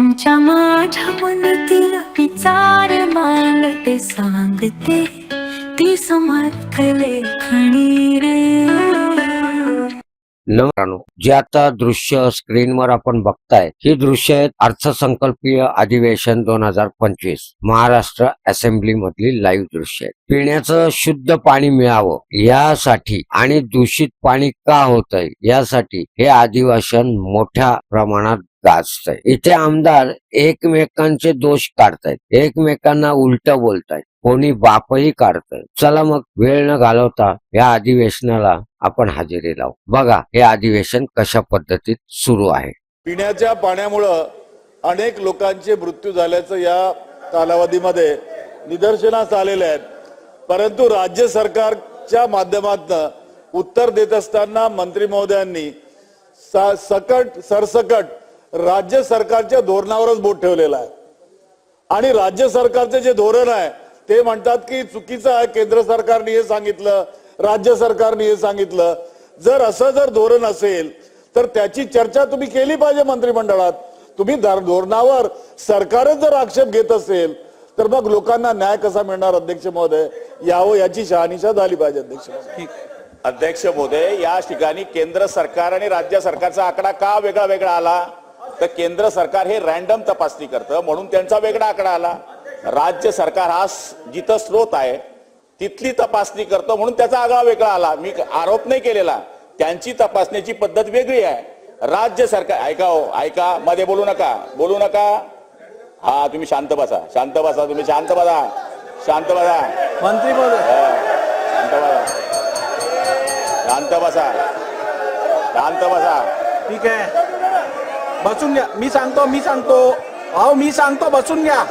तुमच्या माझ्या मनातील विचार मांडते सांगते. ती समर्थ लेखणी रे. जे आता दृश्य स्क्रीनवर आपण बघताय ही दृश्य आहेत अर्थसंकल्पीय अधिवेशन दोन हजार पंचवीस महाराष्ट्र असेंब्ली मधली लाईव्ह दृश्य आहेत. पिण्याचं शुद्ध पाणी मिळावं यासाठी आणि दूषित पाणी का होत आहे यासाठी हे अधिवेशन मोठ्या प्रमाणात गाजतंय इथे आमदार एकमेकांचे दोष काढतायत. एकमेकांना उलट बोलतायत. कोणी बापही काढतय. चला मग वेळ न घालवता या अधिवेशनाला आपण हजेरी लावू. बघा हे अधिवेशन कशा पद्धतीत सुरू आहे. पिण्याच्या पाण्यामुळं अनेक लोकांचे मृत्यू झाल्याचं या कालावधीमध्ये निदर्शनास आलेले आहेत. परंतु राज्य सरकारच्या माध्यमातून उत्तर देत असताना मंत्री महोदयांनी सकट सरसकट राज्य सरकारच्या धोरणावरच बोट ठेवलेलं आहे. आणि राज्य सरकारचे जे धोरण आहे ते म्हणतात की चुकीचं आहे केंद्र सरकारने हे सांगितलं राज्य सरकारने हे सांगितलं. जर असं जर धोरण असेल तर त्याची चर्चा तुम्ही केली पाहिजे मंत्रिमंडळात. तुम्ही धर- धोरणावर सरकारच जर आक्षेप घेत असेल तर मग लोकांना न्याय कसा मिळणार अध्यक्ष महोदय? यावं याची शहानिशा झाली पाहिजे अध्यक्ष अध्यक्ष महोदय या ठिकाणी केंद्र सरकार आणि राज्य सरकारचा आकडा का वेगळा वेगळा आला? तर केंद्र सरकार हे रॅन्डम तपासणी करतं म्हणून त्यांचा वेगळा आकडा आला. राज्य सरकार हा जिथं स्रोत आहे तिथली तपासणी करतो म्हणून त्याचा आगळा वेगळा आला. मी आरोप नाही केलेला. त्यांची तपासण्याची पद्धत वेगळी आहे. राज्य सरकार ऐका हो ऐका मध्ये बोलू नका बोलू नका. हा तुम्ही शांत बसा शांत बसा तुम्ही शांत बसा शांत बसा. मंत्री महोदय शांत बसा. शांत बसा. शांत बसा. ठीक आहे. बसून घ्या. मी सांगतो मी सांगतो. अहो मी सांगतो बसून घ्या.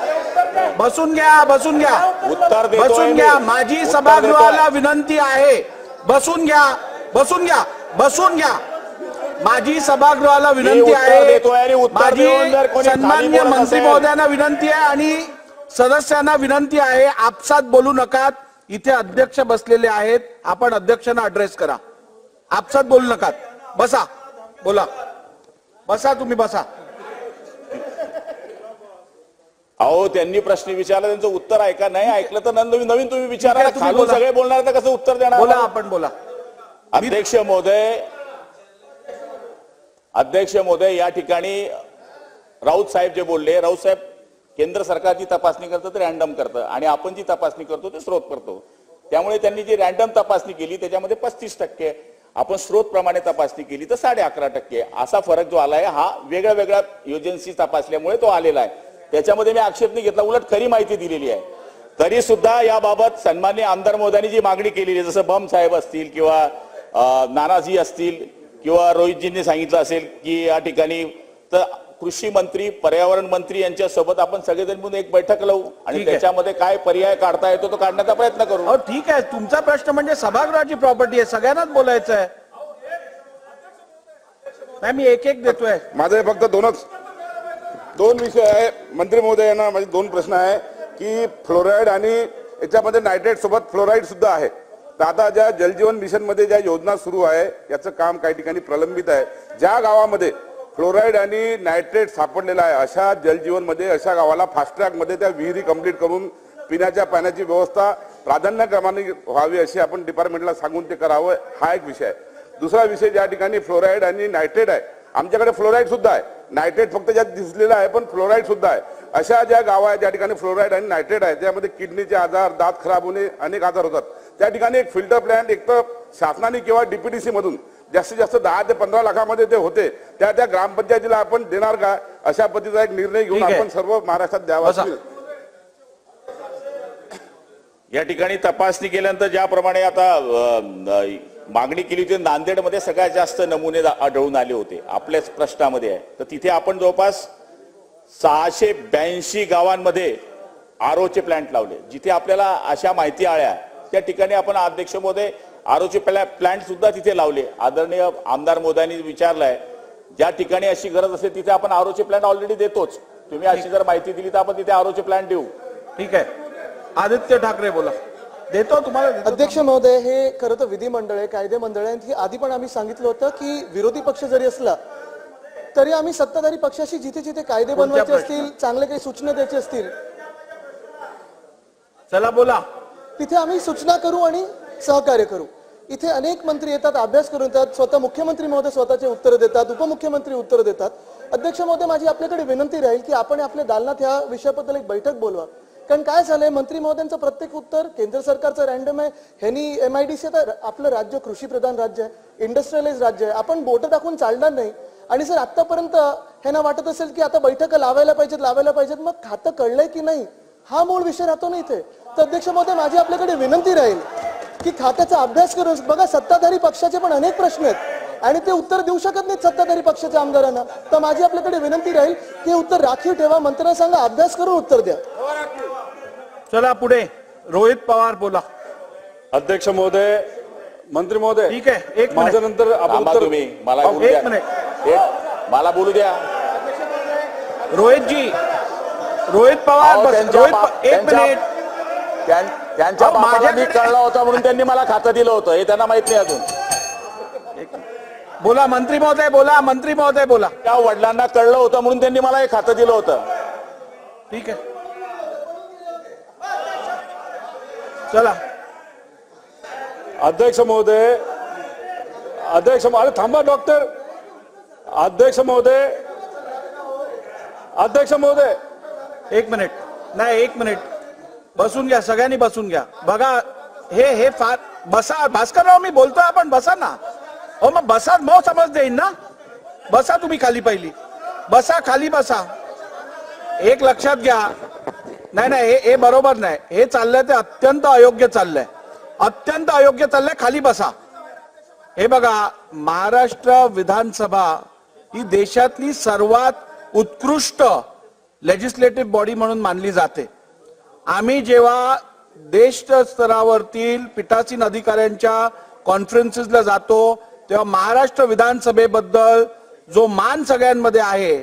बसून घ्या बसून घ्या. उत्तर बसून. घ्या. माझी सभागृहाला. विनंती आहे. बसून घ्या. बसून घ्या. बसून घ्या. माझी सभागृहाला विनंती आहे. माझी सन्मान्य मंत्री महोदयांना विनंती आहे आणि सदस्यांना विनंती आहे. आपसात बोलू नका इथे अध्यक्ष बसलेले आहेत. आपण अध्यक्षांना अड्रेस करा. आपसात बोलू नका बसा. बोला. बसा तुम्ही बसा. अहो त्यांनी प्रश्न विचारला त्यांचं उत्तर ऐका. नाही ऐकलं तर नवीन नवीन तुम्ही विचारा. तुम्ही खालून बोला. सगळे बोलणार तर कसं उत्तर देणार बोला आपण? बोला. अध्यक्ष महोदय अध्यक्ष महोदय या ठिकाणी राऊत साहेब जे बोलले राऊत साहेब केंद्र सरकारची तपासणी करतं ते रॅन्डम करतं आणि आपण जी तपासणी करतो ते स्रोत करतो. त्यामुळे त्यांनी जी रॅन्डम तपासणी केली त्याच्यामध्ये पस्तीस टक्के आपण स्रोतप्रमाणे तपासणी केली तर साडे अकरा टक्के असा फरक जो आला आहे हा वेगळ्या वेगळ्या एजन्सी तपासल्यामुळे तो आलेला आहे. त्याच्यामध्ये मी आक्षेप नाही घेतला उलट खरी माहिती दिलेली आहे. तरी सुद्धा याबाबत सन्मान्य आमदार मोदयांनी जी मागणी केलेली आहे जसं बम साहेब असतील किंवा नानाजी असतील किंवा रोहितजींनी सांगितलं असेल की या ठिकाणी तर कृषी मंत्री पर्यावरण मंत्री यांच्या सोबत आपण सगळेजण मिळून एक बैठक लावू आणि ठीक आहे. त्याच्यामध्ये काय पर्याय काढता येतो तो काढण्याचा प्रयत्न करू. अहो ठीक आहे. तुमचा प्रश्न म्हणजे सभागृहाची प्रॉपर्टी आहे. सगळ्यांनाच बोलायचं आहे नाही मी एक एक देतोय. माझे फक्त दोनच दोन विषय आहे. मंत्री महोदय यांना माझे दोन प्रश्न आहे की फ्लोराईड आणि याच्यामध्ये नायट्रेट सोबत फ्लोराईड सुद्धा आहे. तर आता ज्या जलजीवन मिशनमध्ये ज्या योजना सुरू आहे याचं काम काही ठिकाणी प्रलंबित आहे. ज्या गावामध्ये फ्लोराईड आणि नायट्रेट सापडलेला आहे. अशा जलजीवनमध्ये अशा गावाला फास्ट त्या विहिरी कंप्लीट करून पिण्याच्या पाण्याची व्यवस्था प्राधान्यक्रमाने व्हावी अशी आपण डिपार्टमेंटला सांगून ते करावं हा एक विषय. आहे दुसरा विषय ज्या ठिकाणी फ्लोराईड आणि नायट्रेट आहे. आमच्याकडे फ्लोराईड सुद्धा आहे. नायट्रेट फक्त ज्यात दिसलेलं आहे पण फ्लोराईड सुद्धा आहे. अशा ज्या गाव आहेत ज्या ठिकाणी फ्लोराईड आणि नायट्रेट आहे त्यामध्ये किडनीचे आजार दात खराब होणे अनेक आजार होतात. त्या ठिकाणी एक फिल्टर प्लॅन्ट एक तर शासनाने किंवा डीपीडीसी मधून जास्तीत जास्त दहा ते पंधरा लाखामध्ये ते होते त्या त्या ग्रामपंचायतीला आपण देणार का? अशा पद्धतीचा एक निर्णय घेऊन. आपण सर्व महाराष्ट्रात द्यावा. या ठिकाणी तपासणी केल्यानंतर ज्याप्रमाणे आता मागणी केली होती नांदेडमध्ये सगळ्यात जास्त नमुने दा- आढळून आले होते आपल्याच प्रश्नामध्ये आहे. तर तिथे आपण जवळपास सहाशे ब्याऐंशी गावांमध्ये आरोचे प्लांट लावले जिथे आपल्याला अशा माहिती आळ्या त्या ठिकाणी आपण अध्यक्ष महोदय आरोचे प्लांट सुद्धा तिथे लावले. आदरणीय आमदार मोदयांनी विचारलंय ज्या ठिकाणी अशी गरज असेल तिथे आपण आरोचे प्लांट ऑलरेडी देतोच. तुम्ही अशी जर माहिती दिली तर आपण तिथे आरोचे प्लांट देऊ. ठीक आहे? आदित्य ठाकरे बोला. देतो तुम्हाला. अध्यक्ष महोदय हे खरं तर विधिमंडळ कायदे मंडळ आहे आधी पण आम्ही सांगितलं होतं की विरोधी पक्ष जरी असला तरी आम्ही सत्ताधारी पक्षाशी जिथे जिथे कायदे बनवायचे असतील चांगले काही सूचना द्यायचे असतील चला बोला. तिथे आम्ही सूचना करू आणि सहकार्य करू. इथे अनेक मंत्री येतात अभ्यास करून येतात स्वतः मुख्यमंत्री महोदय स्वतःचे उत्तर देतात उपमुख्यमंत्री उत्तर देतात. अध्यक्ष महोदय माझी आपल्याकडे विनंती राहील की आपण आपल्या दालनात ह्या विषयाबद्दल एक बैठक बोलवा. कारण काय झालंय मंत्री महोदयांचं प्रत्येक उत्तर केंद्र सरकारचं रँडम आहे. ह्यांनी एम आय डी सी आता आपलं राज्य कृषी प्रधान राज्य आहे इंडस्ट्रियलाइज राज्य आहे. आपण बोटं टाकून चालणार नाही. आणि सर आतापर्यंत ह्यांना वाटत असेल की आता बैठका लावायला पाहिजेत लावायला पाहिजेत मग खातं कळलंय की नाही? हा मूळ विषय राहतो ना इथे. तर अध्यक्ष महोदय माझी आपल्याकडे विनंती राहील. की खात्याचा अभ्यास करून बघा सत्ताधारी पक्षाचे पण अनेक प्रश्न आहेत. आणि ते उत्तर देऊ शकत नाहीत सत्ताधारी पक्षाच्या आमदारांना. तर माझी आपल्याकडे विनंती राहील की हे उत्तर राखीव ठेवा मंत्र्यांना सांगा अभ्यास करून उत्तर द्या. चला पुढे. रोहित पवार बोला. अध्यक्ष महोदय मंत्री महोदय ठीक आहे एक माझ्या मिनिट नंतर तुम्ही मला अहो, बोलू एक द्या मिनिट. एक- मला बोलू द्या. रोहितजी रोहित पवार रोहित एक मिनिट. त्यांच्या बापाला मी कळला होता म्हणून त्यांनी मला खातं दिलं होतं. हे त्यांना माहीत नाही अजून. बोला मंत्री महोदय बोला मंत्री महोदय बोला. त्या वडिलांना कळलं होतं म्हणून त्यांनी मला हे खातं दिलं होतं. ठीक आहे. चला. अध्यक्ष महोदय अध्यक्ष अरे थांबा डॉक्टर. अध्यक्ष महोदय अध्यक्ष महोदय. एक मिनिट. नाही एक मिनिट. बसून घ्या सगळ्यांनी बसून घ्या. बघा हे हे फार बसा भास्करराव मी बोलतोय आपण बसा ना. हो मग बसा मग समज देईन ना. बसा तुम्ही खाली पहिली. बसा खाली बसा. एक लक्षात घ्या. नाही नाही हे हे बरोबर नाही. हे चाललंय ते अत्यंत अयोग्य चाललंय. अत्यंत अयोग्य चाललंय खाली बसा. हे बघा महाराष्ट्र विधानसभा ही देशातली सर्वात उत्कृष्ट लेजिस्लेटिव्ह बॉडी म्हणून मानली जाते. आम्ही जेव्हा देश स्तरावरतील पीठासीन अधिकाऱ्यांच्या कॉन्फरन्सेसला जातो तेव्हा महाराष्ट्र विधानसभेबद्दल जो मान सगळ्यांमध्ये आहे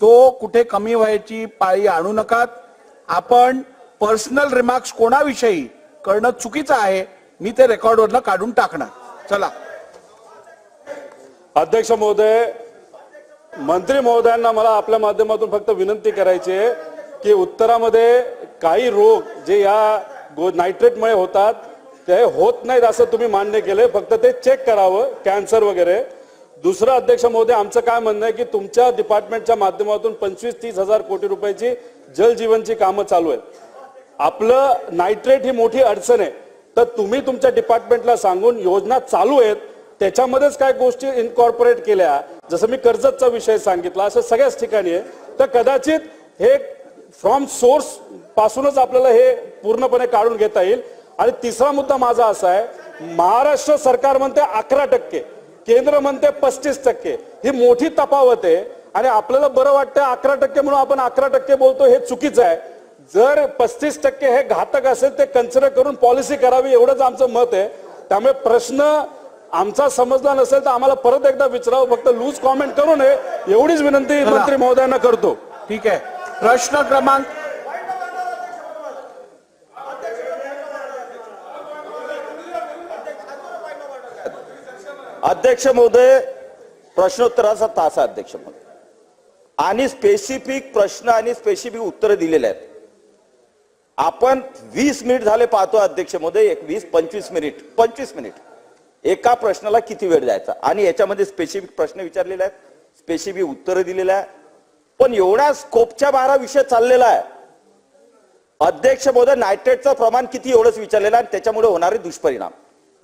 तो कुठे कमी व्हायची पाळी आणू नकात. आपण पर्सनल रिमार्क्स कोणाविषयी करणं चुकीचं आहे मी ते रेकॉर्डवरनं काढून टाकणार. चला. अध्यक्ष महोदय मंत्री महोदयांना मला आपल्या माध्यमातून फक्त विनंती करायची आहे की उत्तरामध्ये काही रोग जे या गो- नायट्रेटमुळे होतात ते होत नाहीत असं तुम्ही मान्य केलंय. फक्त ते चेक करावं कॅन्सर वगैरे. दुसरं अध्यक्ष महोदय आमचं काय म्हणणं आहे की तुमच्या डिपार्टमेंटच्या माध्यमातून पंचवीस तीस हजार कोटी रुपयाची जलजीवनची कामं चालू आहेत. आपलं नायट्रेट ही मोठी अडचण आहे. तर तुम्ही तुमच्या डिपार्टमेंटला सांगून योजना चालू आहेत. त्याच्यामध्येच काय गोष्टी इनकॉर्पोरेट केल्या. जसं मी कर्जतचा विषय सांगितला असं सगळ्याच ठिकाणी आहे. तर कदाचित हे फ्रॉम सोर्स पासूनच आपल्याला हे पूर्णपणे काढून घेता येईल. आणि तिसरा मुद्दा माझा असा आहे महाराष्ट्र सरकार म्हणते अकरा टक्के केंद्र म्हणते पस्तीस टक्के. ही मोठी तफावत आहे आणि आपल्याला बरं वाटतं अकरा टक्के म्हणून आपण अकरा टक्के बोलतो हे चुकीचं आहे. जर पस्तीस टक्के हे घातक असेल ते कन्सिडर करून पॉलिसी करावी एवढंच आमचं मत आहे. त्यामुळे प्रश्न आमचा समजला नसेल तर आम्हाला परत एकदा विचारावं. फक्त लूज कॉमेंट करू नये. एवढीच विनंती. मंत्री महोदयांना करतो. ठीक आहे. प्रश्न क्रमांक अध्यक्ष महोदय प्रश्नोत्तराचा तास आहे अध्यक्ष महोदय. आणि स्पेसिफिक प्रश्न आणि स्पेसिफिक उत्तरं दिलेले आहेत. आपण वीस मिनिट झाले पाहतो अध्यक्ष महोदय एक वीस पंचवीस मिनिट पंचवीस मिनिट. एका प्रश्नाला किती वेळ द्यायचा? आणि याच्यामध्ये स्पेसिफिक प्रश्न विचारलेले आहेत स्पेसिफिक उत्तरं दिलेले आहे पण एवढ्या स्कोपच्या बारा विषय चाललेला आहे. अध्यक्ष महोदय नायट्रेटचं प्रमाण किती एवढंच विचारलेलं आणि त्याच्यामुळे होणारे दुष्परिणाम.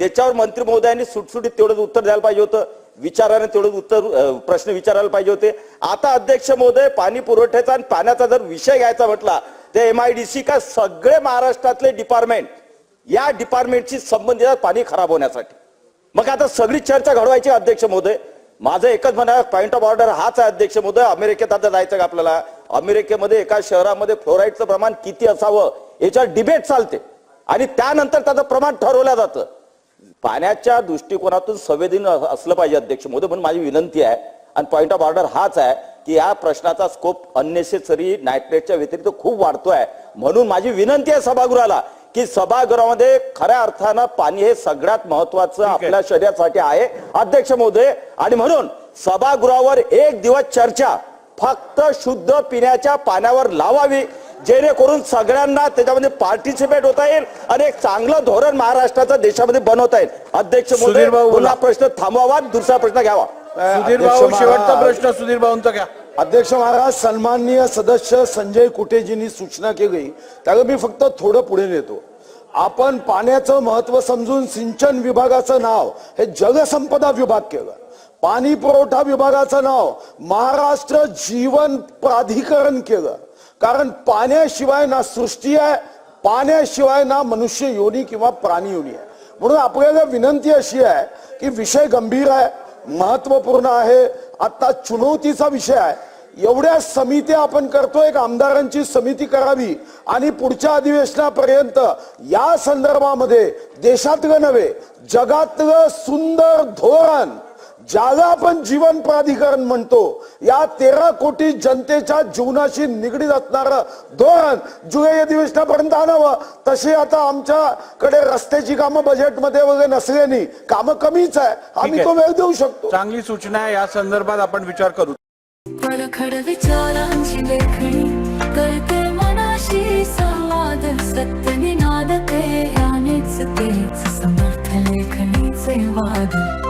त्याच्यावर मंत्री महोदयांनी सुटसुटीत तेवढंच उत्तर द्यायला पाहिजे होतं. विचाराने तेवढंच उत्तर प्रश्न विचारायला पाहिजे होते. आता अध्यक्ष महोदय पाणी पुरवठ्याचा आणि पाण्याचा जर विषय घ्यायचा म्हटला तर एम आय डी सी का सगळे महाराष्ट्रातले डिपार्टमेंट या डिपार्टमेंटशी संबंधित पाणी खराब होण्यासाठी. मग आता सगळी चर्चा घडवायची अध्यक्ष महोदय. माझं एकच म्हणा पॉईंट ऑफ ऑर्डर हाच आहे अध्यक्ष मोदय अमेरिकेत आता जायचं का आपल्याला? अमेरिकेमध्ये एका शहरामध्ये फ्लोराईडचं प्रमाण किती असावं? याच्यावर डिबेट चालते. आणि त्यानंतर त्याचं प्रमाण ठरवलं जातं. पाण्याच्या दृष्टिकोनातून संवेदन असलं पाहिजे अध्यक्ष महोदय म्हणून माझी विनंती आहे. आणि पॉईंट ऑफ ऑर्डर हाच आहे की या प्रश्नाचा स्कोप अननेसेसरी नायट्रेटच्या व्यतिरिक्त खूप वाढतोय. म्हणून माझी विनंती आहे सभागृहाला की सभागृहामध्ये खऱ्या अर्थानं पाणी हे सगळ्यात महत्वाचं आपल्या शरीरासाठी आहे. अध्यक्ष महोदय आणि म्हणून सभागृहावर एक दिवस चर्चा फक्त शुद्ध पिण्याच्या पाण्यावर लावावी जेणेकरून सगळ्यांना त्याच्यामध्ये पार्टिसिपेट होता येईल आणि एक चांगलं धोरण महाराष्ट्राचं देशामध्ये बनवता येईल. अध्यक्ष महोदय भाऊ, पुन्हा प्रश्न थांबवावा दुसरा प्रश्न घ्यावा. सुधीर भाऊ शेवटचा. प्रश्न सुधीर भाऊंचा घ्या. अध्यक्ष महाराज सन्माननीय सदस्य संजय कुटेजींनी सूचना केली. त्याला मी फक्त थोडं पुढे नेतो. आपण पाण्याचं महत्त्व समजून सिंचन विभागाचं नाव हे जलसंपदा विभाग केलं. पाणी पुरवठा विभागाचं नाव महाराष्ट्र जीवन प्राधिकरण केलं. कारण पाण्याशिवाय ना सृष्टी आहे पाण्याशिवाय ना मनुष्य योनी किंवा प्राणी योनी आहे. म्हणून आपल्याला विनंती अशी आहे की विषय गंभीर आहे महत्त्वपूर्ण आहे आता चुनौतीचा विषय आहे. एवढ्या समित्या आपण करतो एक आमदारांची समिती करावी आणि पुढच्या अधिवेशनापर्यंत या संदर्भामध्ये देशातलं नव्हे जगातलं सुंदर धोरण ज्याला आपण जीवन प्राधिकरण म्हणतो या तेरा कोटी जनतेच्या जीवनाशी निगडीत असणार धोरण जुलै अधिवेशनापर्यंत आणावं. तशी आता आमच्याकडे रस्त्याची कामं बजेटमध्ये वगैरे नसल्याने कामं कमीच आहे. आम्ही तो वेळ देऊ शकतो. चांगली सूचना आहे. या संदर्भात आपण विचार करू. विचारांची लेखणी करते मनाशी संवाद. सत्य निनादते यानेच समर्थ लेखणीचे वाद.